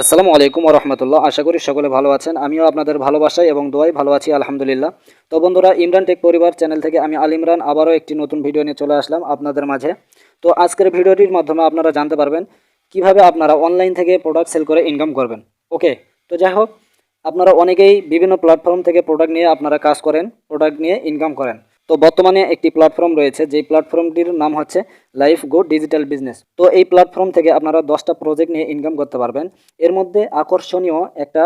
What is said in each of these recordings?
আসসালামু আলাইকুম রহমতুল্লাহ। আশা করি সকলে ভালো আছেন। আমিও আপনাদের ভালোবাসায় এবং দোয়াই ভালো আছি, আলহামদুলিল্লাহ। তো বন্ধুরা, ইমরান টেক পরিবার চ্যানেল থেকে আমি আল ইমরান আবারও একটি নতুন ভিডিও নিয়ে চলে আসলাম আপনাদের মাঝে। তো আজকের ভিডিওটির মাধ্যমে আপনারা জানতে পারবেন কীভাবে আপনারা অনলাইন থেকে প্রোডাক্ট সেল করে ইনকাম করবেন। ওকে, তো যাই হোক, আপনারা অনেকেই বিভিন্ন প্ল্যাটফর্ম থেকে প্রোডাক্ট নিয়ে আপনারা কাজ করেন, প্রোডাক্ট নিয়ে ইনকাম করেন। তো বর্তমানে একটি প্ল্যাটফর্ম রয়েছে, যেই প্ল্যাটফর্মটির নাম হচ্ছে লাইফ গো ডিজিটাল বিজনেস তো এই প্ল্যাটফর্ম থেকে আপনারা দশটা প্রজেক্ট নিয়ে ইনকাম করতে পারবেন। এর মধ্যে আকর্ষণীয় একটা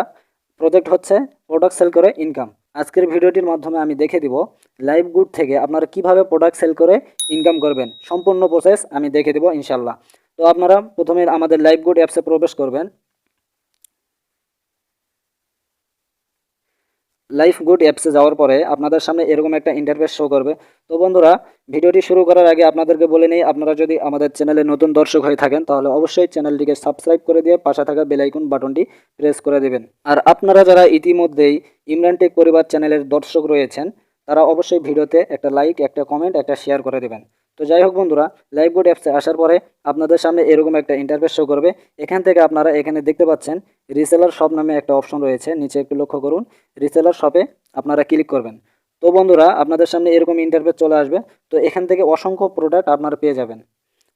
প্রজেক্ট হচ্ছে প্রোডাক্ট সেল করে ইনকাম আজকের ভিডিওটির মাধ্যমে আমি দেখে দিব লাইভ গুড থেকে আপনারা কীভাবে প্রোডাক্ট সেল করে ইনকাম করবেন। সম্পূর্ণ প্রসেস আমি দেখে দেবো ইনশাল্লাহ তো আপনারা প্রথমে আমাদের লাইভ গুড অ্যাপসে প্রবেশ করবেন। লাইফ গুড অ্যাপসে যাওয়ার পরে আপনাদের সামনে এরকম একটা ইন্টারফেস শো করবে। তো বন্ধুরা, ভিডিওটি শুরু করার আগে আপনাদেরকে বলে নেই, আপনারা যদি আমাদের চ্যানেলে নতুন দর্শক হয়ে থাকেন, তাহলে অবশ্যই চ্যানেলটিকে সাবস্ক্রাইব করে দিয়ে পাশে থাকা বেলাইকন বাটনটি প্রেস করে দেবেন। আর আপনারা যারা ইতিমধ্যেই ইমরান টেক পরিবার চ্যানেলের দর্শক রয়েছেন, তারা অবশ্যই ভিডিওতে একটা লাইক একটা কমেন্ট একটা শেয়ার করে দেবেন। তো যাই হোক বন্ধুরা লাইভ বোর্ড অ্যাপসে আসার পরে আপনাদের সামনে এরকম একটা ইন্টারফেস শো করবে। এখান থেকে আপনারা এখানে দেখতে পাচ্ছেন রিসেলার শপ নামে একটা অপশন রয়েছে, নিচে একটু লক্ষ্য করুন। রিসেলার শপে আপনারা ক্লিক করবেন। তো বন্ধুরা, আপনাদের সামনে এরকম ইন্টারফেস চলে আসবে। তো এখান থেকে অসংখ্য প্রোডাক্ট আপনারা পেয়ে যাবেন।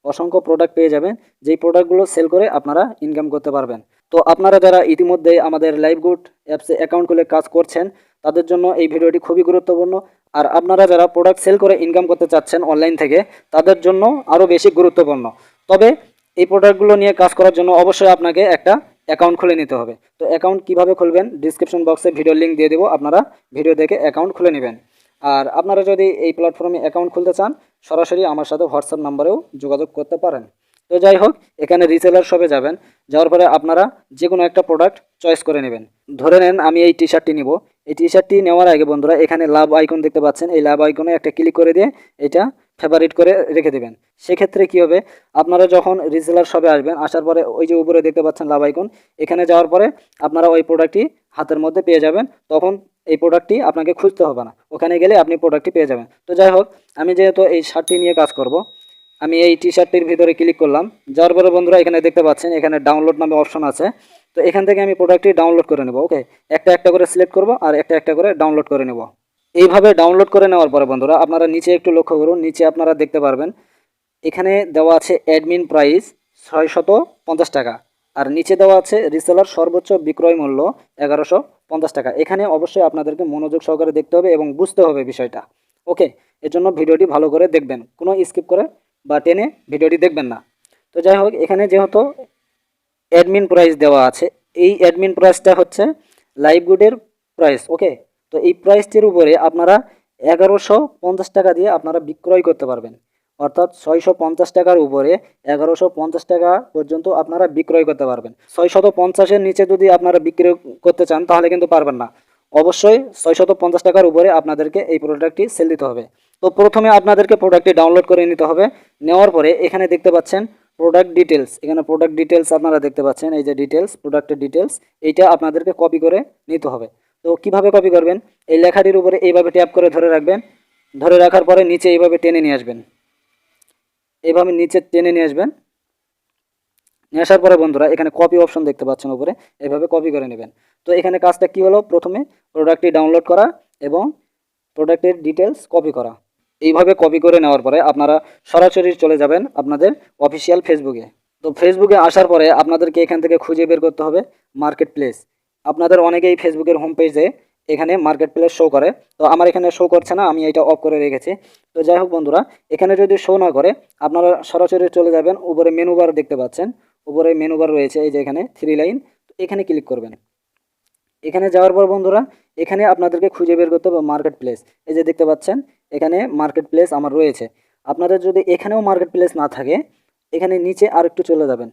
অসংখ্য প্রোডাক্ট পেয়ে যাবেন, যেই প্রোডাক্টগুলো সেল করে আপনারা ইনকাম করতে পারবেন। তো আপনারা যারা ইতিমধ্যে আমাদের লাইভ গুড অ্যাপসে অ্যাকাউন্ট খুলে কাজ করছেন তাদের জন্য এই ভিডিওটি খুবই গুরুত্বপূর্ণ। আর আপনারা যারা প্রোডাক্ট সেল করে ইনকাম করতে চাচ্ছেন অনলাইন থেকে, তাদের জন্য আরও বেশি গুরুত্বপূর্ণ। তবে এই প্রোডাক্টগুলো নিয়ে কাজ করার জন্য অবশ্যই আপনাকে একটা অ্যাকাউন্ট খুলে নিতে হবে। তো অ্যাকাউন্ট কীভাবে খুলবেন? ডিসক্রিপশন বক্সে ভিডিও লিঙ্ক দিয়ে দেবো। আপনারা ভিডিও দেখে অ্যাকাউন্ট খুলে নেবেন। আর আপনারা যদি এই প্ল্যাটফর্মে অ্যাকাউন্ট খুলতে চান, সরাসরি আমার সাথে হোয়াটসঅ্যাপ নাম্বারেও যোগাযোগ করতে পারেন। তো যাই হোক, এখানে রিসেলার শপে যাবেন। যাওয়ার পরে আপনারা যে কোনো একটা প্রোডাক্ট চয়েস করে নেবেন। ধরে নেন আমি এই টি শার্টটি নিব। এই টি শার্টটি নেওয়ার আগে বন্ধুরা এখানে লাভ আইকন দেখতে পাচ্ছেন। এই লাভ আইকনে একটা ক্লিক করে দিয়ে এটা ফেভারিট করে রেখে দেবেন। সেক্ষেত্রে কী হবে? আপনারা যখন রিসেলার শপে আসবেন, আসার পরে ওই যে উপরে দেখতে পাচ্ছেন লাভ আইকন এখানে যাওয়ার পরে আপনারা ওই প্রোডাক্টটি হাতের মধ্যে পেয়ে যাবেন। তখন এই প্রোডাক্টটি আপনাকে খুঁজতে হবে না। ওখানে গেলে আপনি প্রোডাক্টটি পেয়ে যাবেন। তো যাই হোক, আমি যেহেতু এই শার্টটি নিয়ে কাজ করব, আমি এই টি শার্টটির ভিতরে ক্লিক করলাম। যাওয়ার পরে বন্ধুরা এখানে দেখতে পাচ্ছেন, এখানে ডাউনলোড নামে অপশন আছে। তো এখান থেকে আমি প্রোডাক্টটি ডাউনলোড করে নেব ওকে একটা একটা করে সিলেক্ট করব আর একটা একটা করে ডাউনলোড করে নেব। এইভাবে ডাউনলোড করে নেওয়ার পরে বন্ধুরা, আপনারা নিচে একটু লক্ষ্য করুন, নিচে আপনারা দেখতে পারবেন, এখানে দেওয়া আছে অ্যাডমিন প্রাইস ছয়শত পঞ্চাশ টাকা আর নিচে দেওয়া আছে রিসেলার সর্বোচ্চ বিক্রয় মূল্য এগারোশো পঞ্চাশ টাকা। এখানে অবশ্যই আপনাদেরকে মনোযোগ সহকারে দেখতে হবে এবং বুঝতে হবে বিষয়টা ওকে এর জন্য ভিডিওটি ভালো করে দেখবেন, কোনো স্কিপ করে বা টেনে ভিডিওটি দেখবেন না। তো যাই হোক, এখানে যেহেতু অ্যাডমিন প্রাইস দেওয়া আছে। এই অ্যাডমিন প্রাইসটা হচ্ছে লাইভ গুডের প্রাইস ওকে তো এই প্রাইসটির উপরে আপনারা এগারোশো পঞ্চাশ টাকা দিয়ে আপনারা বিক্রয় করতে পারবেন। অর্থাৎ ছয়শো পঞ্চাশ টাকার উপরে এগারোশো পঞ্চাশ টাকা পর্যন্ত আপনারা বিক্রয় করতে পারবেন। ছয়শত পঞ্চাশের নিচে যদি আপনারা বিক্রি করতে চান, তাহলে কিন্তু পারবেন না। অবশ্যই ছয়শত পঞ্চাশ টাকার উপরে আপনাদেরকে এই প্রোডাক্টটি সেল দিতে হবে। তো প্রথমে আপনাদেরকে প্রোডাক্টটি ডাউনলোড করে নিতে হবে। নেওয়ার পরে এখানে দেখতে পাচ্ছেন প্রোডাক্ট ডিটেলস এখানে প্রোডাক্ট ডিটেলস আপনারা দেখতে পাচ্ছেন, এই যে ডিটেলস প্রোডাক্টের ডিটেলস এইটা আপনাদেরকে কপি করে নিতে হবে। তো কীভাবে কপি করবেন? এই লেখাটির উপরে এইভাবে ট্যাপ করে ধরে রাখবেন। ধরে রাখার পরে নিচে এইভাবে টেনে নিয়ে আসবেন। এইভাবে নিচে টেনে নিয়ে আসবেন। নিয়ে আসার পরে বন্ধুরা, এখানে কপি অপশন দেখতে পাচ্ছেন উপরে এভাবে কপি করে নেবেন। তো এখানে কাজটা কি হলো? প্রথমে প্রোডাক্টটি ডাউনলোড করা এবং প্রোডাক্টের ডিটেলস কপি করা। এইভাবে কপি করে নেওয়ার পরে আপনারা সরাসরি চলে যাবেন আপনাদের অফিসিয়াল ফেসবুকে তো ফেসবুকে আসার পরে আপনাদেরকে এখান থেকে খুঁজে বের করতে হবে মার্কেট প্লেস আপনাদের অনেকেই ফেসবুকের হোম পেজে এখানে মার্কেট প্লেস শো করে। তো আমার এখানে শো করছে না, আমি এটা অফ করে রেখেছি। তো যাই হোক বন্ধুরা, এখানে যদি শো না করে, আপনারা সরাসরি চলে যাবেন, উপরে মেনু বার দেখতে পাচ্ছেন। উপরে মেনু বার রয়েছে, এই যে এখানে থ্রি লাইন তো এখানে ক্লিক করবেন। এখানে যাওয়ার পর বন্ধুরা, এখানে আপনাদেরকে খুঁজে বের করতে হবে মার্কেট প্লেস এই যে দেখতে পাচ্ছেন এখানে মার্কেট প্লেস আমার রয়েছে। আপনাদের যদি এখানেও মার্কেট প্লেস না থাকে, এখানে নিচে আর একটু চলে যাবেন।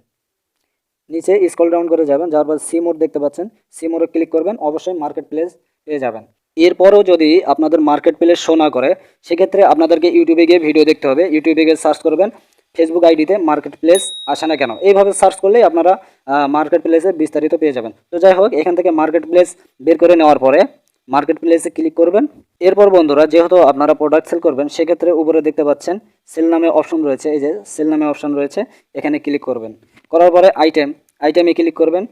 নিচে স্কল ডাউন করে যাবেন, যার পর সি মোড দেখতে পাচ্ছেন। সি মোডে ক্লিক করবেন, অবশ্যই মার্কেট প্লেস পেয়ে যাবেন। এরপরও যদি আপনাদের মার্কেট প্লেস শো না করে, সেক্ষেত্রে আপনাদেরকে ইউটিউবে গিয়ে ভিডিও দেখতে হবে। ইউটিউবে গিয়ে সার্চ করবেন ফেসবুক আইডিতে মার্কেট প্লেস আসে না কেন? এইভাবে সার্চ করলেই আপনারা মার্কেট প্লেসে বিস্তারিত পেয়ে যাবেন। তো যাই হোক, এখান থেকে মার্কেট প্লেস বের করে নেওয়ার পরে মার্কেট প্লেসে ক্লিক করবেন। এরপর বন্ধুরা, যেহেতু আপনারা প্রোডাক্ট সেল করবেন, সেক্ষেত্রে উপরে দেখতে পাচ্ছেন সেল নামে অপশন রয়েছে। এই যে সেল নামে অপশন রয়েছে, এখানে ক্লিক করবেন। করার পরে আইটেম আইটেমে ক্লিক করবেন।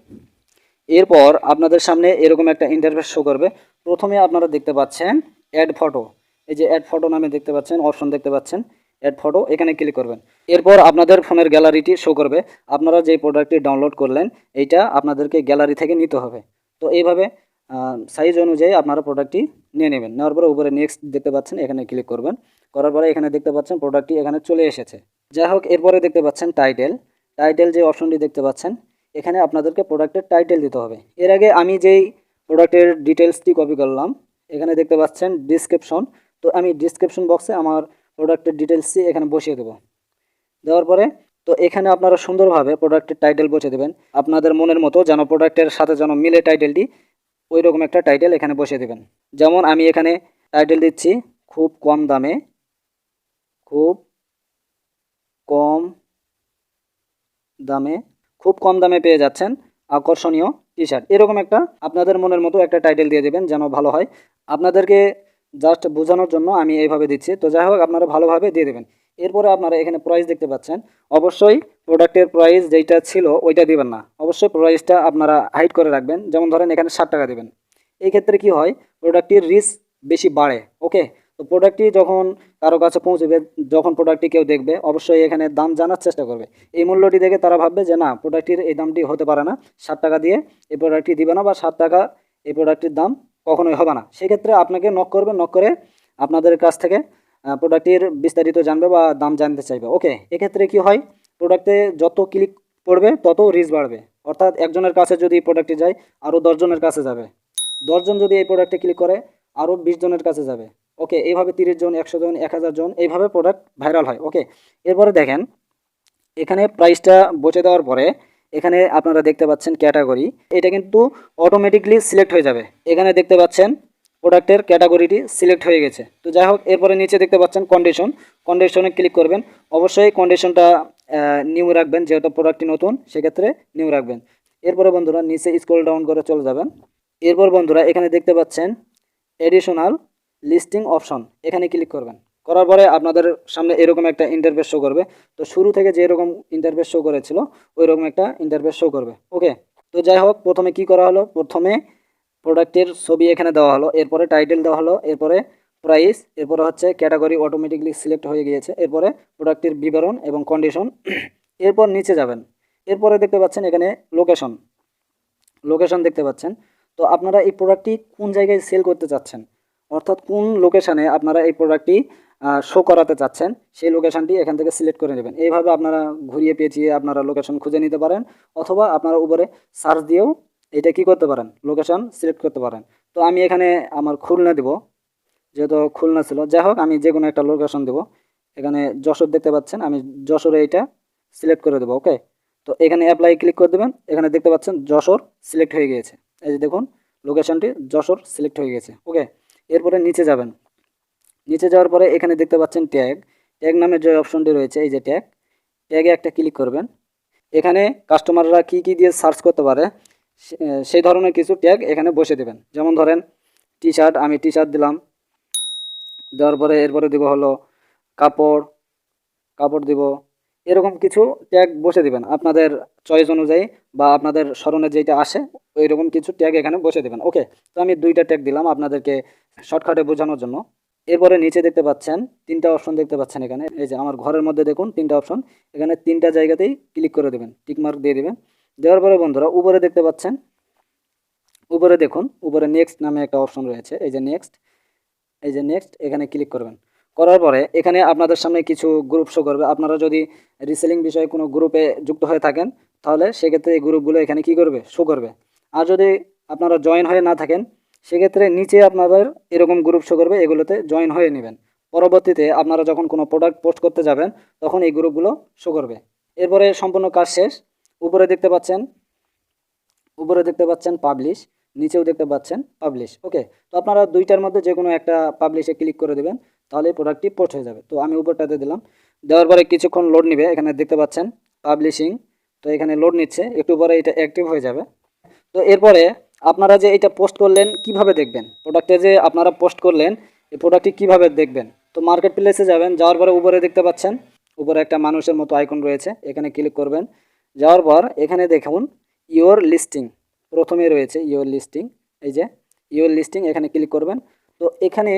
এরপর আপনাদের সামনে এরকম একটা ইন্টারফেস শো করবে। প্রথমে আপনারা দেখতে পাচ্ছেন অ্যাড ফটো এই যে অ্যাড ফটো নামে দেখতে পাচ্ছেন অপশন দেখতে পাচ্ছেন অ্যাড ফটো এখানে ক্লিক করবেন। এরপর আপনাদের ফোনের গ্যালারিটি শো করবে। আপনারা যে প্রোডাক্টটি ডাউনলোড করলেন, এইটা আপনাদেরকে গ্যালারি থেকে নিতে হবে। তো এইভাবে সাইজ অনুযায়ী আপনারা প্রোডাক্টটি নিয়ে নেবেন। নেওয়ার পরে উপরে নেক্সট দেখতে পাচ্ছেন, এখানে ক্লিক করবেন। করার পরে এখানে দেখতে পাচ্ছেন প্রোডাক্টটি এখানে চলে এসেছে। যাই হোক, এরপরে দেখতে পাচ্ছেন টাইটেল টাইটেল যে অপশনটি দেখতে পাচ্ছেন, এখানে আপনাদেরকে প্রোডাক্টের টাইটেল দিতে হবে। এর আগে আমি যেই প্রোডাক্টের ডিটেলসটি কপি করলাম, এখানে দেখতে পাচ্ছেন ডিসক্রিপশন তো আমি ডিসক্রিপশন বক্সে আমার প্রোডাক্টের ডিটেলসটি এখানে বসিয়ে দেবো। দেওয়ার পরে, তো এখানে আপনারা সুন্দরভাবে প্রোডাক্টের টাইটেল বসে দেবেন। আপনাদের মনের মতো যেন প্রোডাক্টের সাথে যেন মিলে টাইটেলটি ওই রকম একটা টাইটেল এখানে বসিয়ে দেবেন। যেমন আমি এখানে টাইটেল দিচ্ছি, খুব কম দামে, খুব কম দামে, খুব কম দামে পেয়ে যাচ্ছেন আকর্ষণীয় টি শার্ট এরকম একটা আপনাদের মনের মতো একটা টাইটেল দিয়ে দেবেন যেন ভালো হয়। আপনাদেরকে জাস্ট বোঝানোর জন্য আমি এইভাবে দিচ্ছি। তো যাই হোক, আপনারা ভালোভাবে দিয়ে দেবেন। এরপরে আপনারা এখানে প্রাইস দেখতে পাচ্ছেন। অবশ্যই প্রোডাক্টের প্রাইস যেইটা ছিল ওইটা দিবেন না। অবশ্যই প্রাইসটা আপনারা হাইড করে রাখবেন। যেমন ধরেন এখানে ষাট টাকা দেবেন। এই ক্ষেত্রে কি হয়? প্রোডাক্টটির রিস্ক বেশি বাড়ে ওকে তো প্রোডাক্টটি যখন কারও কাছে পৌঁছবে, যখন প্রোডাক্টটি কেউ দেখবে, অবশ্যই এখানে দাম জানার চেষ্টা করবে। এই মূল্যটি দেখে তারা ভাববে যে না প্রোডাক্টটির এই দামটি হতে পারে না। ষাট টাকা দিয়ে এই প্রোডাক্টটি দিবে না বা ষাট টাকা এই প্রোডাক্টটির দাম কখনোই হবে না। সেক্ষেত্রে আপনাকে নক করবে নক করে আপনাদের কাছ থেকে প্রোডাক্টটির বিস্তারিত জানবে বা দাম জানতে চাইবে। ওকে এক্ষেত্রে কি হয়? প্রোডাক্টে যত ক্লিক পড়বে, তত রিস্ক বাড়বে। অর্থাৎ একজনের কাছে যদি প্রোডাক্টটি যায় আরও দশজনের কাছে যাবে। দশজন যদি এই প্রোডাক্টে ক্লিক করে আরও বিশ জনের কাছে যাবে। ওকে এইভাবে তিরিশ জন, একশো জন, এক হাজার জন, এইভাবে প্রোডাক্ট ভাইরাল হয়। ওকে এরপরে দেখেন, এখানে প্রাইসটা বসে দেওয়ার পরে, এখানে আপনারা দেখতে পাচ্ছেন ক্যাটাগরি এটা কিন্তু অটোমেটিকলি সিলেক্ট হয়ে যাবে। এখানে দেখতে পাচ্ছেন প্রোডাক্টের ক্যাটাগরিটি সিলেক্ট হয়ে গেছে। তো যাই হোক, এরপরে নিচে দেখতে পাচ্ছেন কন্ডিশন কন্ডিশনে ক্লিক করবেন। অবশ্যই কন্ডিশনটা নিউ রাখবেন, যেহেতু প্রোডাক্টটি নতুন, সেক্ষেত্রে নিউ রাখবেন। এরপরে বন্ধুরা, নিচে স্ক্রল ডাউন করে চলে যাবেন। এরপর বন্ধুরা, এখানে দেখতে পাচ্ছেন এডিশনাল লিস্টিং অপশন এখানে ক্লিক করবেন। করার পরে আপনাদের সামনে এরকম একটা ইন্টারফেস শো করবে। তো শুরু থেকে যে এরকম ইন্টারফেস শো করেছিল ওই রকম একটা ইন্টারফেস শো করবে। ওকে তো যাই হোক, প্রথমে কি করা হলো? প্রথমে প্রোডাক্টের ছবি এখানে দেওয়া হলো, এরপরে টাইটেল দেওয়া হলো, এরপরে প্রাইস, এরপরে হচ্ছে ক্যাটাগরি অটোমেটিকলি সিলেক্ট হয়ে গিয়েছে, এরপরে প্রোডাক্টের বিবরণ এবং কন্ডিশন এরপর নিচে যাবেন, এরপরে দেখতে পাচ্ছেন এখানে লোকেশন লোকেশন দেখতে পাচ্ছেন, তো আপনারা এই প্রোডাক্টটি কোন জায়গায় সেল করতে চাচ্ছেন, অর্থাৎ কোন লোকেশানে আপনারা এই প্রোডাক্টটি শো করাতে চাচ্ছেন, সেই লোকেশানটি এখান থেকে সিলেক্ট করে নেবেন, এইভাবে আপনারা ঘুরিয়ে পেঁচিয়ে আপনারা লোকেশন খুঁজে নিতে পারেন, অথবা আপনারা উপরে সার্চ দিয়েও এটা কি করতে পারেন? লোকেশন সিলেক্ট করতে পারেন। তো আমি এখানে আমার খুলনা দেব। যেহেতু খুলনা ছিল, যাই হোক, আমি যে কোনো একটা লোকেশন দেবো। এখানে যশোর দেখতে পাচ্ছেন, আমি যশোরে এইটা সিলেক্ট করে দেবো ওকে তো এখানে অ্যাপ্লাই ক্লিক করে দেবেন। এখানে দেখতে পাচ্ছেন, যশোর সিলেক্ট হয়ে গিয়েছে। এই যে দেখুন লোকেশনটি যশোর সিলেক্ট হয়ে গেছে ওকে এরপরে নিচে যাবেন। নিচে যাওয়ার পরে এখানে দেখতে পাচ্ছেন ট্যাগ ট্যাগ নামের যে অপশনটি রয়েছে, এই যে ট্যাগ ট্যাগে একটা ক্লিক করবেন। এখানে কাস্টমাররা কি কি দিয়ে সার্চ করতে পারে? সেই ধরনের কিছু ট্যাগ এখানে বসে দেবেন। যেমন ধরেন টি শার্ট আমি টি শার্ট দিলাম, দেওয়ার পরে এরপরে দেবো হলো কাপড় কাপড় দিব। এরকম কিছু ট্যাগ বসে দিবেন। আপনাদের চয়েস অনুযায়ী বা আপনাদের স্মরণে যেটা আসে ওই রকম কিছু ট্যাগ এখানে বসে দেবেন। ওকে তো আমি দুইটা ট্যাগ দিলাম আপনাদেরকে শর্টকাটে বোঝানোর জন্য। এরপরে নিচে দেখতে পাচ্ছেন, তিনটা অপশন দেখতে পাচ্ছেন এখানে। এই যে আমার ঘরের মধ্যে দেখুন, তিনটা অপশন এখানে তিনটা জায়গাতেই ক্লিক করে দেবেন টিকমার্ক দিয়ে দেবেন। দেওয়ার পরে বন্ধুরা উপরে দেখতে পাচ্ছেন। উপরে দেখুন, উপরে নেক্সট নামে একটা অপশন রয়েছে, এই যে নেক্সট এই যে নেক্সট এখানে ক্লিক করবেন। করার পরে এখানে আপনাদের সামনে কিছু গ্রুপ শো করবে। আপনারা যদি রিসেলিং বিষয়ে কোনো গ্রুপে যুক্ত হয়ে থাকেন, তাহলে সেক্ষেত্রে এই গ্রুপগুলো এখানে কি করবে? শো করবে। আর যদি আপনারা জয়েন হয়ে না থাকেন, সেক্ষেত্রে নিচে আপনাদের এরকম গ্রুপ শো করবে, এগুলোতে জয়েন হয়ে নেবেন। পরবর্তীতে আপনারা যখন কোনো প্রোডাক্ট পোস্ট করতে যাবেন, তখন এই গ্রুপগুলো শো করবে। এরপরে সম্পূর্ণ কাজ শেষ। উপরে দেখতে পাচ্ছেন, উপরে দেখতে পাচ্ছেন পাবলিশ নিচেও দেখতে পাচ্ছেন পাবলিশ ওকে তো আপনারা দুইটার মধ্যে যে কোনো একটা পাবলিশে ক্লিক করে দেবেন, তাহলে প্রোডাক্টটি পোস্ট হয়ে যাবে। তো আমি উপরটাতে দিলাম, দেওয়ার পরে কিছুক্ষণ লোড নেবে, এখানে দেখতে পাচ্ছেন পাবলিশিং তো এখানে লোড নিচ্ছে, একটু পরে এটা অ্যাক্টিভ হয়ে যাবে। তো এরপরে আপনারা যে এটা পোস্ট করলেন, কীভাবে দেখবেন? প্রোডাক্টে যে আপনারা পোস্ট করলেন, এই প্রোডাক্টটি কীভাবে দেখবেন? তো মার্কেট প্লেসে যাবেন, যাওয়ার পরে উপরে দেখতে পাচ্ছেন, উপরে একটা মানুষের মতো আইকন রয়েছে, এখানে ক্লিক করবেন যাওয়ার পর এখানে দেখুন ইওর লিস্টিং প্রথমে রয়েছে ইওর লিস্টিং এই যে ইওর লিস্টিং এখানে ক্লিক করবেন। তো এখানে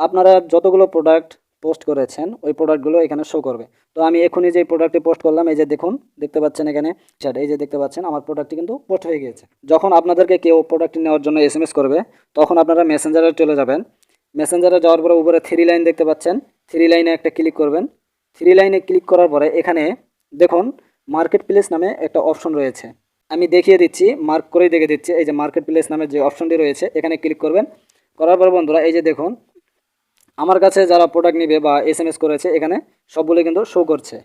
আপনারা যতগুলো প্রোডাক্ট পোস্ট করেছেন, ওই প্রোডাক্টগুলো এখানে শো করবে। তো আমি এখনই যে প্রোডাক্টটি পোস্ট করলাম, এই যে দেখুন, দেখতে পাচ্ছেন এখানে সেটা এই যে দেখতে পাচ্ছেন, আমার প্রোডাক্টটি কিন্তু পোস্ট হয়ে গিয়েছে। যখন আপনাদেরকে কেউ প্রোডাক্টটি নেওয়ার জন্য এস করবে, তখন আপনারা মেসেঞ্জারে চলে যাবেন। মেসেঞ্জারে যাওয়ার পরে উপরে থ্রি লাইন দেখতে পাচ্ছেন। থ্রি লাইনে একটা ক্লিক করবেন। থ্রি লাইনে ক্লিক করার পরে এখানে দেখুন মার্কেট প্লেস নামে একটা অপশন রয়েছে। আমি দেখিয়ে দিচ্ছি মার্ক করেই দেখে দিচ্ছি, এই যে মার্কেট প্লেস নামে যে অপশনটি রয়েছে, এখানে ক্লিক করবেন। করার পর বন্ধুরা, এই যে দেখুন, আমার কাছে যারা প্রোডাক্ট নিবে বা এস এম এস করেছে, এখানে সবগুলো কিন্তু শো করছে।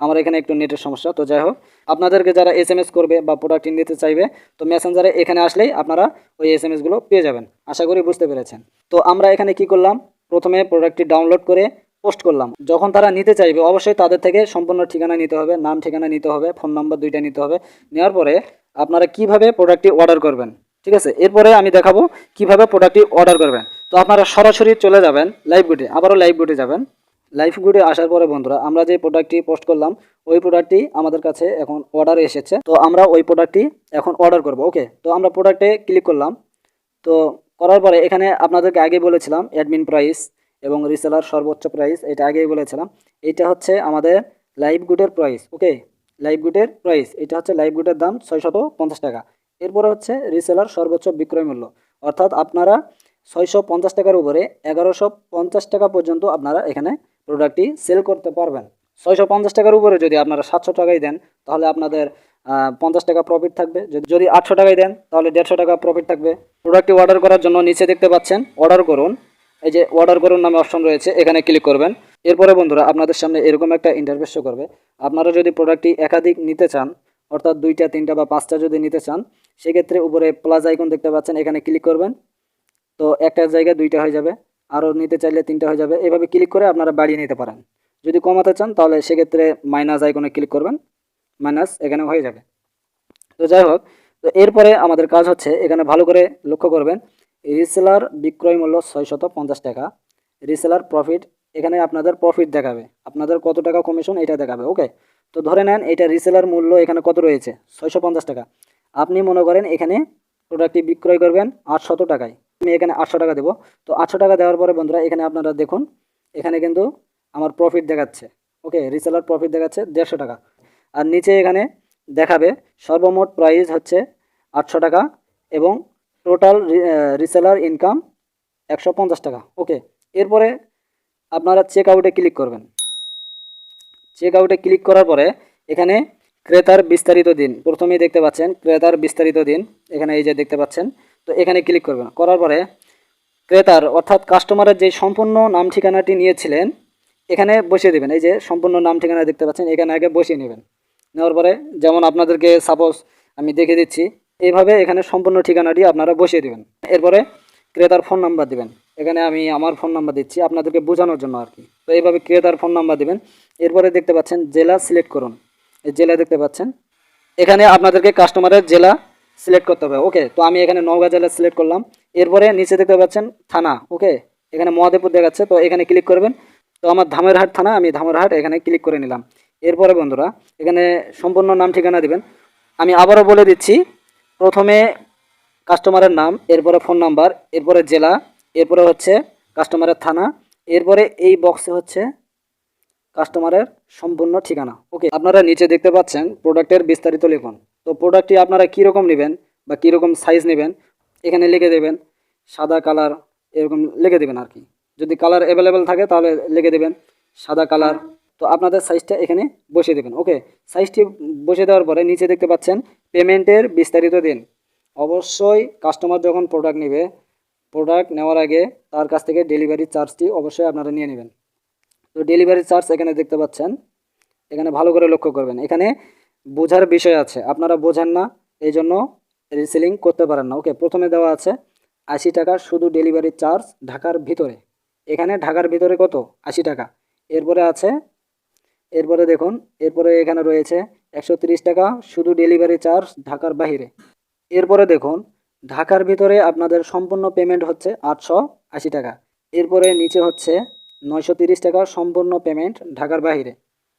আমার এখানে একটু নেটের সমস্যা, তো যাই হোক, আপনাদেরকে যারা এস এম এস করবে বা প্রোডাক্ট নিতে চাইবে, তো মেসেঞ্জারে এখানে আসলেই আপনারা ওই এস এম এসগুলো পেয়ে যাবেন। আশা করি বুঝতে পেরেছেন। তো আমরা এখানে কি করলাম? প্রথমে প্রোডাক্টটি ডাউনলোড করে পোস্ট করলাম। যখন তারা নিতে চাইবে, অবশ্যই তাদের থেকে সম্পূর্ণ ঠিকানা নিতে হবে, নাম ঠিকানা নিতে হবে, ফোন নাম্বার দুইটা নিতে হবে। নেওয়ার পরে আপনারা কীভাবে প্রোডাক্টটি অর্ডার করবেন, ঠিক আছে? এরপরে আমি দেখাবো কীভাবে প্রোডাক্টটি অর্ডার করবেন। তো আপনারা সরাসরি চলে যাবেন লাইভ গুডে আবারও লাইভ গুডে যাবেন। লাইভ গুডে আসার পরে বন্ধুরা, আমরা যে প্রোডাক্টটি পোস্ট করলাম, ওই প্রোডাক্টটি আমাদের কাছে এখন অর্ডার এসেছে। তো আমরা ওই প্রোডাক্টটি এখন অর্ডার করব ওকে তো আমরা প্রোডাক্টে ক্লিক করলাম। তো করার পরে এখানে আপনাদেরকে আগে বলেছিলাম অ্যাডমিন প্রাইস এবং রিসেলার সর্বোচ্চ প্রাইস এটা আগেই বলেছিলাম। এটা হচ্ছে আমাদের লাইভ গুডের প্রাইস ওকে লাইভ গুডের প্রাইস এটা হচ্ছে লাইভ গুডের দাম ছয়শত পঞ্চাশ টাকা। এরপরে হচ্ছে রিসেলার সর্বোচ্চ বিক্রয় মূল্য, অর্থাৎ আপনারা ছয়শো পঞ্চাশ টাকার উপরে এগারোশো পঞ্চাশ টাকা পর্যন্ত আপনারা এখানে প্রোডাক্টটি সেল করতে পারবেন। ছয়শো পঞ্চাশ টাকার উপরে যদি আপনারা সাতশো টাকাই দেন, তাহলে আপনাদের পঞ্চাশ টাকা প্রফিট থাকবে। যদি আটশো টাকায় দেন, তাহলে দেড়শো টাকা প্রফিট থাকবে। প্রোডাক্টটি অর্ডার করার জন্য নিচে দেখতে পাচ্ছেন অর্ডার করুন। এই যে অর্ডার করুন নামে অপশন রয়েছে, এখানে ক্লিক করবেন। এরপরে বন্ধুরা, আপনাদের সামনে এরকম একটা ইন্টারফেস শো করবে। আপনারা যদি প্রোডাক্টটি একাধিক নিতে চান, অর্থাৎ দুইটা, তিনটা বা পাঁচটা যদি নিতে চান, সেক্ষেত্রে উপরে প্লাস আইকন দেখতে পাচ্ছেন, এখানে ক্লিক করবেন। তো একটা জায়গায় দুইটা হয়ে যাবে আরও নিতে চাইলে তিনটা হয়ে যাবে। এভাবে ক্লিক করে আপনারা বাড়িয়ে নিতে পারেন। যদি কমাতে চান, তাহলে সেক্ষেত্রে মাইনাস আইকনে ক্লিক করবেন। মাইনাস এখানে হয়ে যাবে। তো যাই হোক, তো এরপরে আমাদের কাজ হচ্ছে, এখানে ভালো করে লক্ষ্য করবেন। রিসেলার বিক্রয় মূল্য ছয়শত পঞ্চাশ টাকা। রিসেলার প্রফিট, এখানে আপনাদের প্রফিট দেখাবে। আপনাদের কত টাকা কমিশন এটা দেখাবে ওকে তো ধরে নেন এটা রিসেলার মূল্য এখানে কত রয়েছে? ছয়শো পঞ্চাশ টাকা। আপনি মনে করেন এখানে প্রোডাক্টটি বিক্রয় করবেন আটশত টাকায়। আমি এখানে আটশো টাকা দেবো। তো আটশো টাকা দেওয়ার পরে বন্ধুরা, এখানে আপনারা দেখুন, এখানে কিন্তু আমার প্রফিট দেখাচ্ছে ওকে রিসেলার প্রফিট দেখাচ্ছে দেড়শো টাকা। আর নিচে এখানে দেখাবে সর্বমোট প্রাইস হচ্ছে আটশো টাকা এবং টোটাল রিসেলার ইনকাম একশো পঞ্চাশ টাকা। ওকে এরপরে আপনারা চেক আউটে ক্লিক করবেন। চেক আউটে ক্লিক করার পরে এখানে ক্রেতার বিস্তারিত দিন। প্রথমেই দেখতে পাচ্ছেন, ক্রেতার বিস্তারিত দিন। এখানে এই যে দেখতে পাচ্ছেন, তো এখানে ক্লিক করবেন। করার পরে ক্রেতার, অর্থাৎ কাস্টমারের যে সম্পূর্ণ নাম ঠিকানাটি নিয়েছিলেন, এখানে বসিয়ে দেবেন। এই যে সম্পূর্ণ নাম ঠিকানা দেখতে পাচ্ছেন, এখানে আগে বসিয়ে নেবেন। নেওয়ার পরে যেমন আপনাদেরকে সাপোজ আমি দেখে দিচ্ছি এইভাবে এখানে সম্পূর্ণ ঠিকানাটি আপনারা বসিয়ে দেবেন। এরপরে ক্রেতার ফোন নাম্বার দিবেন। এখানে আমি আমার ফোন নাম্বার দিচ্ছি আপনাদেরকে বোঝানোর জন্য আর কি। তো এইভাবে ক্রেতার ফোন নাম্বার দিবেন। এরপরে দেখতে পাচ্ছেন জেলা সিলেক্ট করুন। এই জেলা দেখতে পাচ্ছেন। এখানে আপনাদেরকে কাস্টমারের জেলা সিলেক্ট করতে হবে। ওকে, তো আমি এখানে নওগাঁ জেলা সিলেক্ট করলাম। এরপরে নিচে দেখতে পাচ্ছেন থানা। ওকে, এখানে মহাদেবপুর দেখাচ্ছে। তো এখানে ক্লিক করবেন। তো আমার ধামেরহাট থানা, আমি ধামেরহাট এখানে ক্লিক করে নিলাম। এরপরে বন্ধুরা, এখানে সম্পূর্ণ নাম ঠিকানা দিবেন। আমি আবারও বলে দিচ্ছি প্রথমে কাস্টমারের নাম, এরপরে ফোন নাম্বার এরপরে জেলা, এরপরে হচ্ছে কাস্টমারের থানা, এরপরে এই বক্সে হচ্ছে কাস্টমারের সম্পূর্ণ ঠিকানা। ওকে আপনারা নিচে দেখতে পাচ্ছেন প্রোডাক্টের বিস্তারিত লিখুন। তো প্রোডাক্টটি আপনারা কীরকম নেবেন বা কীরকম সাইজ নেবেন, এখানে লিখে দেবেন, সাদা কালার এরকম লিখে দেবেন আর কি। যদি কালার অ্যাভেলেবেল থাকে তাহলে লিখে দেবেন, সাদা কালার তো আপনাদের সাইজটা এখানে বসিয়ে দেবেন। ওকে সাইজটি বসিয়ে দেওয়ার পরে নিচে দেখতে পাচ্ছেন পেমেন্টের বিস্তারিত দিন। অবশ্যই কাস্টমার যখন প্রোডাক্ট নেবে প্রোডাক্ট নেওয়ার আগে তার কাছ থেকে ডেলিভারি চার্জটি অবশ্যই আপনারা নিয়ে নেবেন। তো ডেলিভারি চার্জ এখানে দেখতে পাচ্ছেন। এখানে ভালো করে লক্ষ্য করবেন। এখানে বোঝার বিষয় আছে। আপনারা বোঝেন না এই জন্য রিসেলিং করতে পারেন না। ওকে, প্রথমে দেওয়া আছে আশি টাকা শুধু ডেলিভারি চার্জ ঢাকার ভিতরে। এখানে ঢাকার ভিতরে কত? আশি টাকা। এরপরে আছে, এরপরে দেখুন, এরপরে এখানে রয়েছে একশো টাকা শুধু ডেলিভারি চার্জ ঢাকার বাইরে। এরপরে দেখুন, ঢাকার ভিতরে আপনাদের সম্পূর্ণ পেমেন্ট হচ্ছে আটশো আশি টাকা। এরপরে নিচে হচ্ছে নয়শো টাকা সম্পূর্ণ পেমেন্ট ঢাকার বাহিরে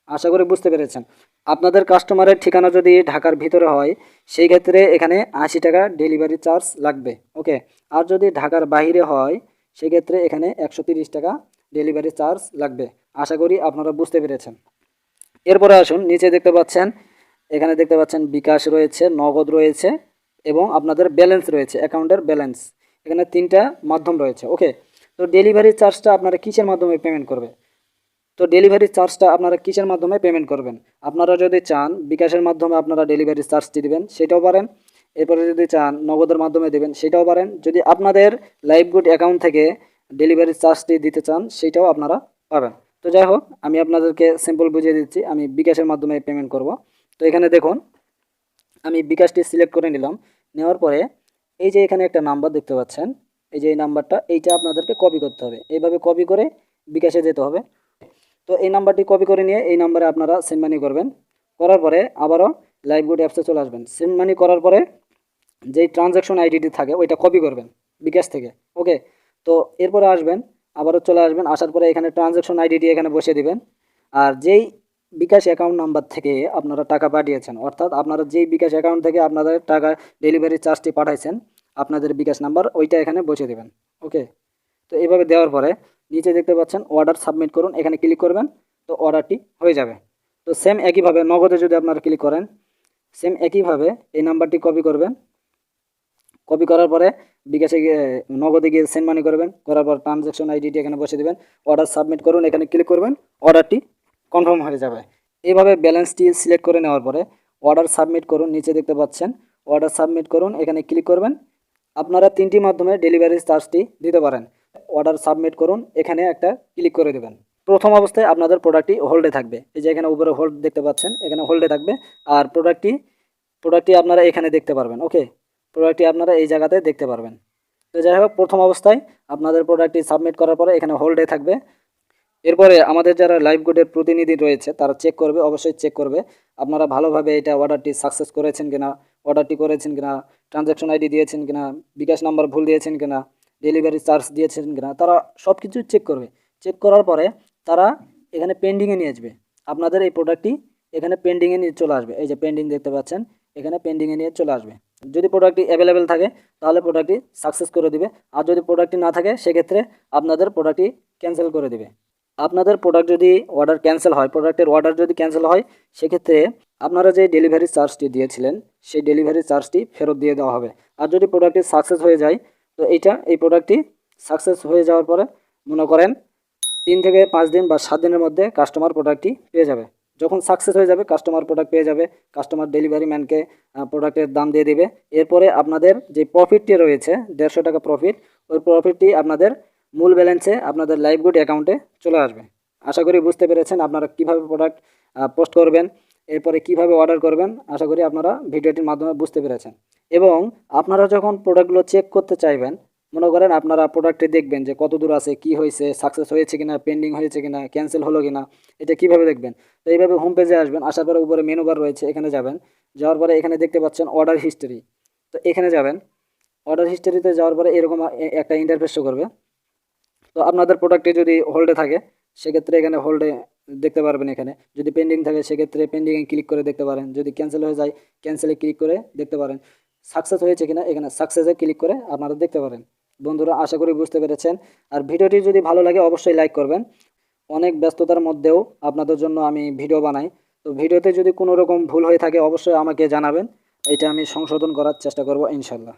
আশা করি বুঝতে পেরেছেন। আপনাদের কাস্টমারের ঠিকানা যদি ঢাকার ভিতরে হয়, সেই ক্ষেত্রে এখানে আশি টাকা ডেলিভারি চার্জ লাগবে। ওকে? আর যদি ঢাকার বাইরে হয় সেক্ষেত্রে এখানে একশো টাকা ডেলিভারি চার্জ লাগবে। আশা করি আপনারা বুঝতে পেরেছেন। এরপরে আসুন, নিচে দেখতে পাচ্ছেন, এখানে দেখতে পাচ্ছেন বিকাশ রয়েছে, নগদ রয়েছে এবং আপনাদের ব্যালেন্স রয়েছে, অ্যাকাউন্টের ব্যালেন্স। এখানে তিনটা মাধ্যম রয়েছে, ওকে? তো ডেলিভারি চার্জটা আপনারা কিসের মাধ্যমে পেমেন্ট করবে? তো ডেলিভারি চার্জটা আপনারা কিসের মাধ্যমে পেমেন্ট করবেন? আপনারা যদি চান, বিকাশের মাধ্যমে আপনারা ডেলিভারি চার্জটি দিবেন, সেটাও পারেন। এরপরে যদি চান, নগদের মাধ্যমে দেবেন, সেটাও পারেন। যদি আপনাদের লাইভ গুড অ্যাকাউন্ট থেকে ডেলিভারি চার্জটি দিতে চান, সেটাও আপনারা পাবেন। তো যাই হোক, আমি আপনাদেরকে সিম্পল বুঝিয়ে দিচ্ছি, আমি বিকাশের মাধ্যমে পেমেন্ট করব। তো এখানে দেখুন, আমি বিকাশটি সিলেক্ট করে নিলাম। নেওয়ার পরে এই যে এখানে একটা নাম্বার দেখতে পাচ্ছেন, এই যে এই নাম্বারটা এইটা আপনাদেরকে কপি করতে হবে। এইভাবে কপি করে বিকাশে যেতে হবে। তো এই নাম্বারটি কপি করে নিয়ে এই নাম্বারে আপনারা সেন্ড মানি করবেন। করার পরে আবারও লাইভ গুড অ্যাপসে চলে আসবেন। সেন্ড মানি করার পরে যেই ট্রানজ্যাকশন আইডিটি থাকে, ওইটা কপি করবেন বিকাশ থেকে। ওকে তো এরপরে আসবেন আবারও চলে আসবেন। আসার পরে এখানে ট্রানজ্যাকশন আইডিটি এখানে বসিয়ে দিবেন। আর যেই বিকাশ অ্যাকাউন্ট নাম্বার থেকে আপনারা টাকা পাঠিয়েছেন, অর্থাৎ আপনারা যেই বিকাশ অ্যাকাউন্ট থেকে আপনাদের টাকা ডেলিভারি চার্জটি পাঠাইছেন, আপনাদের বিকাশ নাম্বার ওইটা এখানে বসিয়ে দেবেন। ওকে তো এইভাবে দেওয়ার পরে নিচে দেখতে পাচ্ছেন অর্ডার সাবমিট করুন। এখানে ক্লিক করবেন, তো অর্ডারটি হয়ে যাবে। তো সেম একইভাবে নগদে যদি আপনারা ক্লিক করেন সেম একইভাবে এই নাম্বারটি কপি করবেন। কপি করার পরে বিকাশে গিয়ে, নগদে গিয়ে সেন্ড মানি করবেন। করার পর ট্রানজ্যাকশন আইডিটি এখানে বসে দেবেন। অর্ডার সাবমিট করুন, এখানে ক্লিক করবেন অর্ডারটি কনফার্ম হয়ে যাবে। এইভাবে ব্যালেন্সটি সিলেক্ট করে নেওয়ার পরে অর্ডার সাবমিট করুন, নিচে দেখতে পাচ্ছেন। অর্ডার সাবমিট করুন, এখানে ক্লিক করবেন। আপনারা তিনটি মাধ্যমে ডেলিভারি চার্জটি দিতে পারেন। অর্ডার সাবমিট করুন, এখানে একটা ক্লিক করে দেবেন। প্রথম অবস্থায় আপনাদের প্রোডাক্টটি হোল্ডে থাকবে। এই যে এখানে উপরে হোল্ড দেখতে পাচ্ছেন, এখানে হোল্ডে থাকবে। আর প্রোডাক্টটি প্রোডাক্টটি আপনারা এখানে দেখতে পারবেন ওকে প্রোডাক্টটি আপনারা এই জায়গাতে দেখতে পারবেন। তো যাই হোক, প্রথম অবস্থায় আপনাদের প্রোডাক্টটি সাবমিট করার পরে এখানে হোল্ডে থাকবে। এরপরে আমাদের যারা লাইভ গুডের প্রতিনিধি রয়েছে, তারা চেক করবে, অবশ্যই চেক করবে, আপনারা ভালোভাবে এটা অর্ডারটি সাকসেস করেছেন কিনা অর্ডারটি করেছেন কিনা ট্রানজ্যাকশন আইডি দিয়েছেন কিনা, বিকাশ নাম্বার ভুল দিয়েছেন কিনা ডেলিভারি চার্জ দিয়েছেন কিনা, তারা সব কিছু চেক করবে। চেক করার পরে তারা এখানে পেন্ডিংয়ে নিয়ে আসবে। আপনাদের এই প্রোডাক্টটি এখানে পেন্ডিংয়ে নিয়ে চলে আসবে। এই যে পেন্ডিং দেখতে পাচ্ছেন, এখানে পেন্ডিংয়ে নিয়ে চলে আসবে। যদি প্রোডাক্টটি অ্যাভেলেবেল থাকে, তাহলে প্রোডাক্টটি সাকসেস করে দিবে। আর যদি প্রোডাক্টটি না থাকে, সেক্ষেত্রে আপনাদের প্রোডাক্টটি ক্যান্সেল করে দিবে। আপনাদের প্রোডাক্ট যদি অর্ডার ক্যান্সেল হয় প্রোডাক্টের অর্ডার যদি ক্যান্সেল হয়, সেক্ষেত্রে আপনারা যে ডেলিভারি চার্জটি দিয়েছিলেন, সেই ডেলিভারি চার্জটি ফেরত দিয়ে দেওয়া হবে। আর যদি প্রোডাক্টটি সাকসেস হয়ে যায়, তো এইটা এই প্রোডাক্টটি সাকসেস হয়ে যাওয়ার পরে মনে করেন তিন থেকে পাঁচ দিন বা সাত দিনের মধ্যে কাস্টমার প্রোডাক্টটি পেয়ে যাবে। যখন সাকসেস হয়ে যাবে কাস্টমার প্রোডাক্ট পেয়ে যাবে কাস্টমার ডেলিভারি ম্যানকে প্রোডাক্টের দাম দিয়ে দেবে। এরপরে আপনাদের যে প্রফিটটি রয়েছে, দেড়শো টাকা প্রফিট ওই প্রফিটটি আপনাদের মূল ব্যালেন্সে আপনাদের লাইভ গুড অ্যাকাউন্টে চলে আসবে। আশা করি বুঝতে পেরেছেন আপনারা কীভাবে প্রোডাক্ট পোস্ট করবেন, এরপরে কীভাবে অর্ডার করবেন, আশা করি আপনারা ভিডিওটির মাধ্যমে বুঝতে পেরেছেন। এবং আপনারা যখন প্রোডাক্টগুলো চেক করতে চাইবেন মনে করেন আপনারা প্রোডাক্টে দেখবেন যে কত দূর আছে, কি হয়েছে সাকসেস হয়েছে কিনা পেন্ডিং হয়েছে কিনা ক্যান্সেল হলো কিনা, এটা কীভাবে দেখবেন? তো এইভাবে হোম পেজে আসবেন, আসার পরে উপরে মেনু বার রয়েছে, এখানে যাবেন, যাওয়ার পরে এখানে দেখতে পাচ্ছেন অর্ডার হিস্টোরি তো এখানে যাবেন অর্ডার হিস্টোরিতে যাওয়ার পরে এরকম একটা ইন্টারফেস শো করবে, তো আপনাদের প্রোডাক্টটি যদি হোল্ডে থাকে, সেক্ষেত্রে এখানে হোল্ডে দেখতে পারবেন এখানে, যদি পেন্ডিং থাকে, সেক্ষেত্রে পেন্ডিংয়ে ক্লিক করে দেখতে পারেন, যদি ক্যান্সেল হয়ে যায় ক্যান্সেলে ক্লিক করে দেখতে পারেন সাকসেস হয়েছে কিনা, এখানে সাকসেসে ক্লিক করে আপনারা দেখতে পারেন। বন্ধুরা, আশা করি বুঝতে পেরেছেন। আর ভিডিওটি যদি ভালো লাগে, অবশ্যই লাইক করবেন। অনেক ব্যস্ততার মধ্যেও আপনাদের জন্য আমি ভিডিও বানাই। তো ভিডিওতে যদি কোনো রকম ভুল হয়ে থাকে, অবশ্যই আমাকে জানাবেন। এটা আমি সংশোধন করার চেষ্টা করব, ইনশাল্লাহ।